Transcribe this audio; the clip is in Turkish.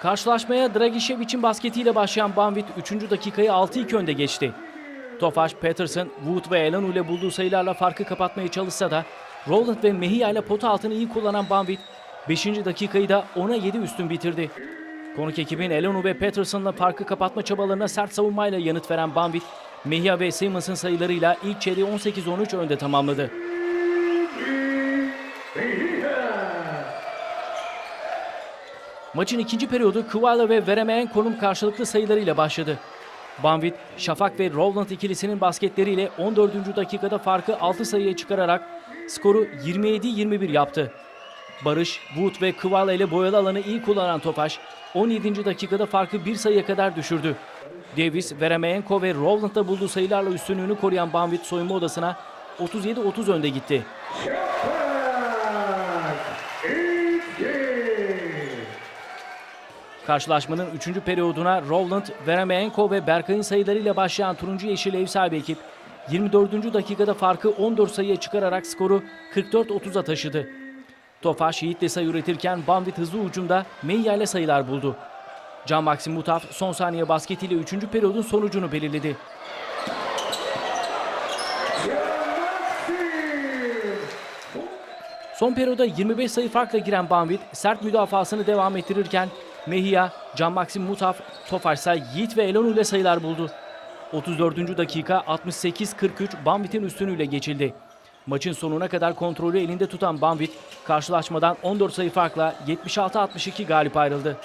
Karşılaşmaya Dragishevic'in basketiyle başlayan Banvit 3. dakikayı 6-2 önde geçti. Tofaş, Patterson, Wood ve Elanu ile bulduğu sayılarla farkı kapatmaya çalışsa da Rowland ve Mejia ile pota altını iyi kullanan Banvit 5. dakikayı da 10'a 7 üstün bitirdi. Konuk ekibin Elanu ve Patterson'la farkı kapatma çabalarına sert savunmayla yanıt veren Banvit, Mejia ve Simmons'ın sayılarıyla ilk çeyreği 18-13 önde tamamladı. Maçın ikinci periyodu Kıvala ve veremeyen konum karşılıklı sayılarıyla başladı. Banvit, Şafak ve Rowland ikilisinin basketleriyle 14. dakikada farkı 6 sayıya çıkararak skoru 27-21 yaptı. Barış, Wood ve Kıvala ile boyalı alanı iyi kullanan Tofaş, 17. dakikada farkı bir sayıya kadar düşürdü. Davis, Veremeyenko ve Rowland'da bulduğu sayılarla üstünlüğünü koruyan Banvit soyunma odasına 37-30 önde gitti. Karşılaşmanın 3. periyoduna Rowland, Veremeyenko ve Berkay'ın sayılarıyla başlayan turuncu yeşil ev sahibi ekip 24. dakikada farkı 14 sayıya çıkararak skoru 44-30'a taşıdı. Tofaş Yiğit'le sayı üretirken Banvit hızlı ucunda Meyya ile sayılar buldu. Can Maxim Mutaf son saniye basketiyle 3. periyodun sonucunu belirledi. Son periyoda 25 sayı farkla giren Banvit sert müdafasını devam ettirirken Mehia, Can Maxim Mutaf, Tofaş ise Yiğit ve Elonu ile sayılar buldu. 34. dakika 68-43 Banvit'in üstünüyle geçildi. Maçın sonuna kadar kontrolü elinde tutan Banvit karşılaşmadan 14 sayı farkla 76-62 galip ayrıldı.